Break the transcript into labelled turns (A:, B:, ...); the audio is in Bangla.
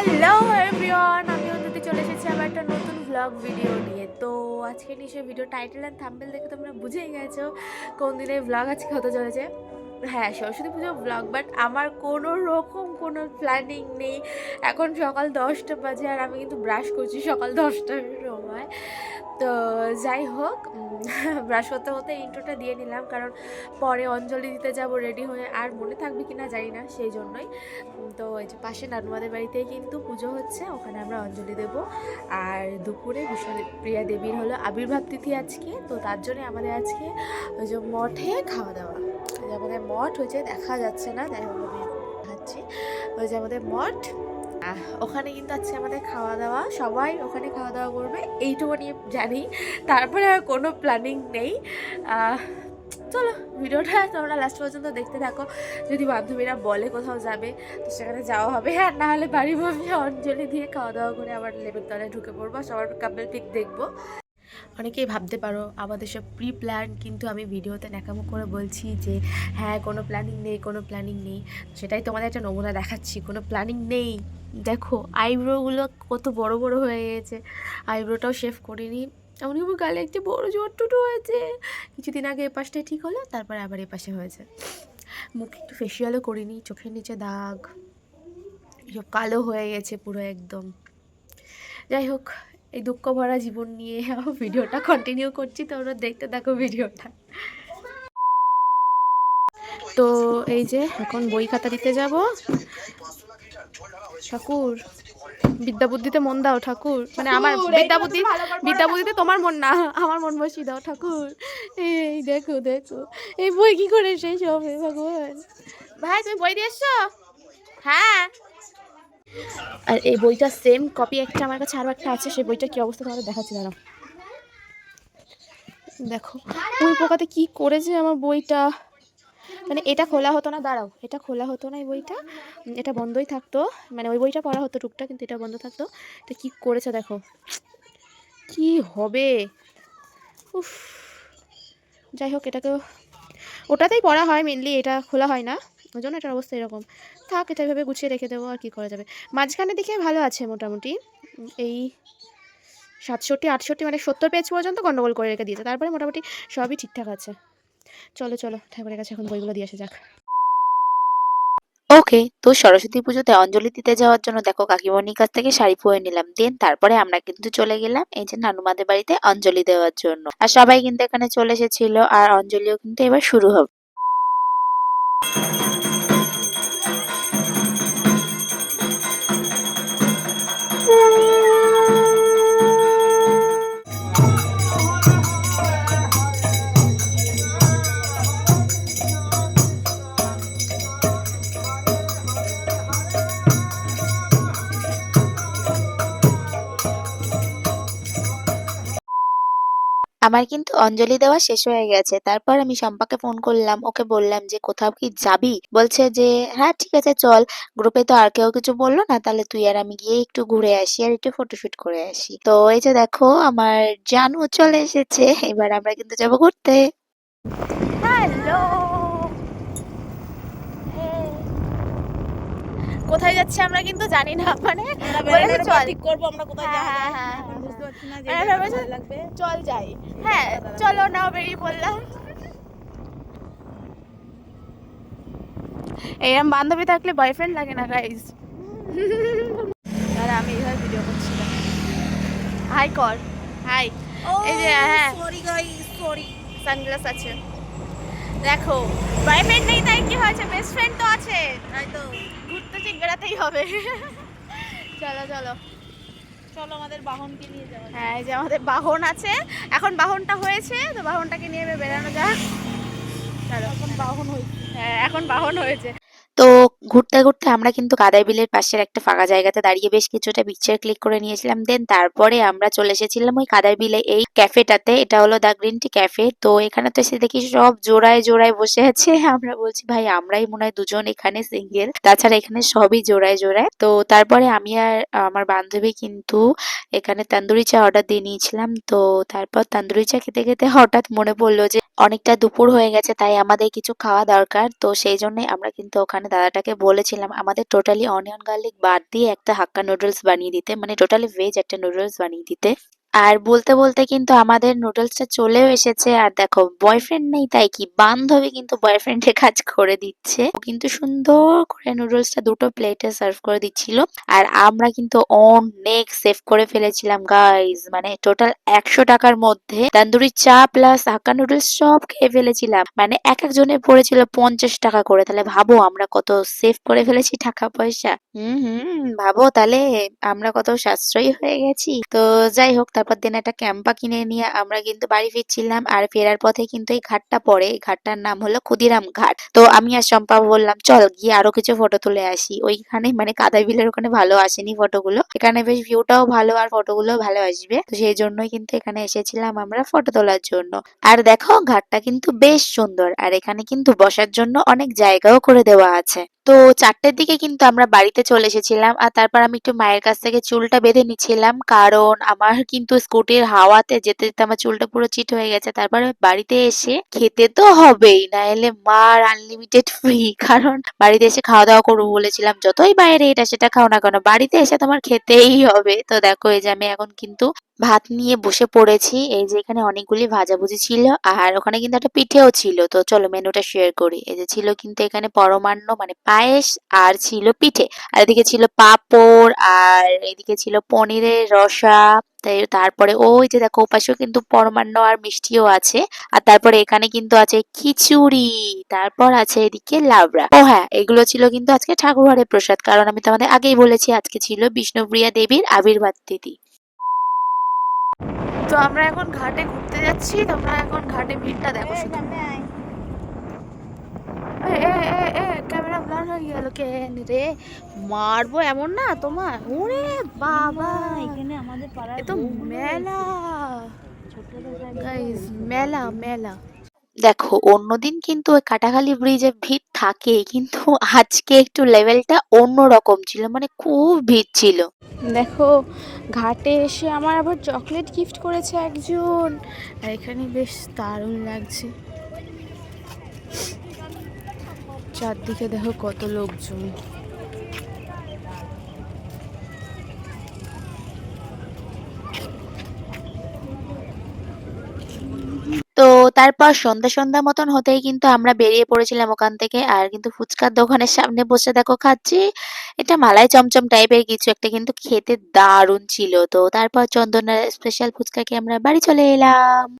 A: হ্যালো এভরিওয়ান আমি অন্যদিকে চলে এসেছি আবার একটা নতুন ব্লগ ভিডিও নিয়ে। তো আজকে নিশ্চয়ই ভিডিও টাইটেল অ্যান্ড থাম্বেল দেখে তোমরা বুঝেই গেছো কোন দিনে ব্লগ আজকে হতে চলেছে। হ্যাঁ সরস্বতী পুজো ব্লগ বাট আমার কোনো রকম কোনো প্ল্যানিং নেই। এখন সকাল দশটা বাজে আর আমি কিন্তু ব্রাশ করছি সকাল দশটার সময়। তো যাই হোক ব্রাশ করতে করতে ইন্ট্রোটা দিয়ে নিলাম, কারণ পরে অঞ্জলি দিতে যাব রেডি হয়ে আর মনে থাকবে কি না জানি না, সেই জন্যই। তো এই যে পাশে নানুমাদের বাড়িতেই কিন্তু পুজো হচ্ছে, ওখানে আমরা অঞ্জলি দেব। আর দুপুরে ভীষণ প্রিয়া দেবীর হলো আবির্ভাব তিথি আজকে, তো তার জন্য আমাদের আজকে ওই যে মঠে খাওয়া দাওয়া। আমাদের মঠ হয়েছে, দেখা যাচ্ছে না, যাই হোক আমি দেখাচ্ছি। ওই যে আমাদের মঠ ওখানে কিন্তু আজকে আমাদের খাওয়া দাওয়া সবাই ওখানে খাওয়া দাওয়া করবে, এইটুকু নিয়ে জানি। তারপরে আর কোনো প্ল্যানিং নেই। চলো, ভিডিওটা তোমরা লাস্ট পর্যন্ত দেখতে থাকো। যদি বান্ধবীরা বলে কোথাও যাবে, তো সেখানে যাওয়া হবে। আর নাহলে বাড়ি ভাবি অঞ্জলি দিয়ে খাওয়া দাওয়া করে আবার লেবের তলায় ঢুকে পড়ব সবার কাপের পিক দেখব। অনেকেই ভাবতে পারো আমাদের সব প্রি প্ল্যান কিন্তু আমি ভিডিওতে ন্যাকামো করে বলছি যে হ্যাঁ কোনো প্ল্যানিং নেই, কোনো প্ল্যানিং নেই। সেটাই তোমাদের একটা নমুনা দেখাচ্ছি, কোনো প্ল্যানিং নেই। দেখো আইব্রোগুলো কত বড় বড় হয়ে গেছে আইব্রোটাও শেভ করিনি। এমনি আমার গালে একটি বড় জোর টুটু হয়েছে। কিছুদিন আগে এ পাশটায় ঠিক হলো, তারপরে আবার এ পাশে হয়েছে। মুখে একটু ফেসিয়ালও করিনি, চোখের নিচে দাগ। কালো হয়ে গেছে পুরো একদম। যাই হোক এই দুঃখ ভরা জীবন নিয়ে ভিডিওটা কন্টিনিউ করছি তোমরা দেখতে থাকো ভিডিওটা। তো এই যে এখন বই খাতা দিতে যাব। ঠাকুর বিদ্যা বুদ্ধিতে মন দাও ঠাকুর। মানে আমার বিদ্যা বুদ্ধি বিদ্যা বুদ্ধিতে তোমার মন না আমার মন বসিয়ে দাও ঠাকুর। এই দেখো দেখো এই বই কি করে শেষ হবে ভগবান। ভাই তুমি বই দিয়ে এসছো হ্যাঁ। আর এই বইটা সেম কপি একটা আমার কাছে আরও একটা আছে, সেই বইটা কি অবস্থা তোমাদের দেখাচ্ছি, দাঁড়াও। দেখো, ওই পোকাতে কি করেছে আমার বইটা? মানে এটা খোলা হতো না, দাঁড়াও, এটা খোলা হতো না এই বইটা? এটা বন্ধই থাকতো মানে ওই বইটা পড়া হতো টুকটা কিন্তু এটা বন্ধ থাকতো। এটা কি করেছে দেখো। কি হবে? উফ, যাই হোক, এটাকেও, ওটাতেই পড়া হয় মেনলি এটা খোলা হয় না। ওই জন্য এটার অবস্থা এরকম। থাক, এটা এভাবে গুছিয়ে রেখে দেবো, আর কি করা যাবে? মাঝখানে দিকে ভালো আছে মোটামুটি। এই সাতষট্টি, আটষট্টি মানে সত্তর পেজ পর্যন্ত গন্ডগোল করে রেখে দিয়েছে। তারপরে মোটামুটি সবই ঠিকঠাক আছে। চলো চলো, ঠাকুরের কাছে এখন বইগুলো দিয়ে আসা যাক।
B: ওকে, তো সরস্বতী পুজোতে অঞ্জলি দিতে যাওয়ার জন্য দেখো কাকিমণির কাছ থেকে শাড়ি পরে নিলাম। দেন তারপরে আমরা কিন্তু চলে গেলাম এই যে নানুমাদের বাড়িতে অঞ্জলি দেওয়ার জন্য। আর সবাই কিন্তু এখানে চলে এসেছিল, আর অঞ্জলিও কিন্তু এবার শুরু হবে। আমার কিন্তু অঞ্জলি দেওয়া শেষ হয়ে গেছে। তারপর আমি শম্পাকে ফোন করলাম ওকে বললাম যে কোথাও কি যাবি? বলছে যে হ্যাঁ ঠিক আছে চল। গ্রুপে তো আর কেউ কিছু বলল না তাহলে তুই আর আমি গিয়ে একটু ঘুরে আসি আর একটু ফটোশুট করে আসি। তো এই যে দেখো আমার জানু চলে এসেছে এবার আমরা কিন্তু যাব ঘুরতে।
A: হ্যালো কোথায় যাচ্ছি আমরা কিন্তু জানি না মানে বলেছে চল।
C: ঠিক করব আমরা কোথায়
A: হ্যাঁ, চল যাই। হ্যাঁ চলো নাও বেরিয়ে পড়লাম। এরম বান্ধবী থাকলে বয়ফ্রেন্ড লাগে না গাইজ আর আমি এইভাবে ভিডিও করছিলাম। হাই কর হাই এই যে হ্যাঁ।
C: সরি গাইস সরি
A: সানগ্লাস আছে। দেখো বয়ফ্রেন্ড নেই তাই কি হয়েছে? বেস্ট ফ্রেন্ড তো আছে।
C: তাই তো
A: ঘুরতে ঠিক বেড়াতেই হবে। চলো চলো।
C: চলো আমাদের বাহনকে নিয়ে যাওয়া
A: হ্যাঁ এই যে আমাদের বাহন আছে। এখন বাহনটা হয়েছে তো বাহনটাকে নিয়ে এবার বেড়ানো যাক। চলো।
C: এখন বাহন হয়েছে।
A: হ্যাঁ এখন বাহন হয়েছে।
B: তো ঘুরতে ঘুরতে আমরা কিন্তু কাদাই বিলের পাশের একটা ফাঁকা জায়গাতে দাঁড়িয়ে বেশ কিছুটা পিকচার ক্লিক করে নিয়েছিলাম। দেন তারপরে আমরা চলে এসেছিলাম ওই কাদাই বিলে এই ক্যাফেটাতে এটা হলো দ্য গ্রিন টি ক্যাফে তো এখানে তো এসে দেখি সব জোড়ায় জোড়ায় বসে আছে। আমরা বলছি, ভাই, আমরাই মনে হয় দুজন এখানে সিঙ্গেল তাছাড়া এখানে সবই জোড়ায় জোড়ায়। তো তারপরে আমি আর আমার বান্ধবী কিন্তু এখানে তান্দুরি চা অর্ডার দিয়ে নিয়েছিলাম। তো তারপর তান্দুরি চা খেতে খেতে হঠাৎ মনে পড়ল যে, অনেকটা দুপুর হয়ে গেছে, তাই আমাদের কিছু খাওয়া দরকার। তো সেই জন্যই আমরা কিন্তু ওখানে দাদাটাকে বলেছিলাম, আমাদের টোটালি অনিয়ন গার্লিক বাদ দিয়ে একটা হাক্কা নুডলস বানিয়ে দিতে। মানে টোটালি ভেজ একটা নুডলস বানিয়ে দিতে। আর বলতে বলতে কিন্তু আমাদের নুডলসটা চলেও এসেছে। আর দেখো বয়ফ্রেন্ড নেই, তাই কি বান্ধবী কিন্তু বয়ফ্রেন্ডের কাজ করে দিচ্ছে। কিন্তু সুন্দর করে নুডলসটা দুটো প্লেটে সার্ভ করে দিচ্ছিল। আর আমরা কিন্তু অনেক সেভ করে ফেলেছিলাম গাইজ মানে টোটাল একশো টাকার মধ্যে তান্দুরি চা প্লাস হাক্কা নুডলস সব খেয়ে ফেলেছিলাম। মানে এক একজনের পড়েছিল পঞ্চাশ টাকা করে। তাহলে ভাবো, আমরা কত সেভ করে ফেলেছি টাকা পয়সা। হুম হুম, ভাবো তাহলে আমরা কত সাশ্রয়ী হয়ে গেছি। তো যাই হোক তারপর দিন একটা ক্যাম্পা কিনে নিয়ে আমরা কিন্তু বাড়ি ফিরছিলাম আর ফেরার পথে কিন্তু এই ঘাটটা পড়ে। এই ঘাটটার নাম হলো ক্ষুদিরাম ঘাট। তো আমি আর শম্পা বললাম, চল গিয়ে আরও কিছু ফটো তুলে আসি। ওইখানে মানে কাদাই বিলের ওখানে ভালো আসেনি ফটোগুলো এখানে বেশ ভিউটাও ভালো আর ফটোগুলো ভালো আসবে। তো সেই জন্যই কিন্তু এখানে এসেছিলাম আমরা ফটো তোলার জন্য। আর দেখো, ঘাটটা কিন্তু বেশ সুন্দর। আর এখানে কিন্তু বসার জন্য অনেক জায়গাও করে দেওয়া আছে। তো চারটের দিকে কিন্তু আমরা বাড়িতে চলে এসেছিলাম আর তারপর আমি একটু মায়ের কাছ থেকে চুলটা বেঁধে নিচ্ছিলাম। কারণ আমার কিন্তু স্কুটির হাওয়াতে যেতে যেতে আমার চুলটা পুরো চিট হয়ে গেছে। তারপর বাড়িতে এসে খেতে তো হবেই না এলে মার আনলিমিটেড ফ্রি কারণ বাড়িতে এসে খাওয়া দাওয়া করব বলেছিলাম, যতই বাইরে এটা সেটা খাও না কেন, বাড়িতে এসে তোমার খেতেই হবে। তো দেখো এই যে আমি এখন কিন্তু ভাত নিয়ে বসে পড়েছি। এই যে এখানে অনেকগুলি ভাজাভুজি ছিল আর ওখানে কিন্তু একটা পিঠেও ছিল। তো চলো মেনুটা শেয়ার করি। এই যে ছিল কিন্তু এখানে পরমান্ন মানে পায়েস আর ছিল পিঠে। আর এদিকে ছিল পাঁপড় আর এদিকে ছিল পনিরের রসা। তারপরে ওই যে দেখো ওপাশেও কিন্তু পরমান্ন আর মিষ্টিও আছে। আর তারপরে এখানে কিন্তু আছে খিচুড়ি, তারপর আছে এদিকে লাবড়া। ও হ্যাঁ এগুলো ছিল কিন্তু আজকে ঠাকুরঘরের প্রসাদ। কারণ আমি তোমাদের আগেই বলেছি আজকে ছিল বিষ্ণুপ্রিয়া দেবীর আবির্ভাব তিথি।
A: তো আমরা এখন ঘাটে ঘুরতে যাচ্ছি তোমরা এখন ঘাটে ভিড়টা দেখো শুধু। ক্যামেরা ব্লার হয়ে গেল কেন রে? মারবো এমন না তোমার? ওরে বাবা!
C: এখানে আমাদের পাড়ার
A: তো মেলা। মেলা মেলা।
B: দেখো অন্যদিন কিন্তু ওই কাটাখালি ব্রিজে ভিড় থাকে, কিন্তু আজকে একটু লেভেলটা অন্যরকম ছিল মানে খুব ভিড় ছিল।
A: দেখো, ঘাটে এসে আমার আবার চকলেট গিফট করেছে একজন, আর এখানে বেশ দারুণ লাগছে। চারদিকে দেখো কত লোকজন।
B: তারপর সন্ধ্যা সন্ধ্যা মতন হতেই কিন্তু আমরা বেরিয়ে পড়েছিলাম ওখান থেকে। আর কিন্তু ফুচকার দোকানের সামনে বসে দেখো খাচ্ছি, এটা মালাই চমচম টাইপের কিছু একটা কিন্তু খেতে দারুণ ছিল। তো তারপর চন্দনার স্পেশাল ফুচকাকে আমরা বাড়ি চলে এলাম।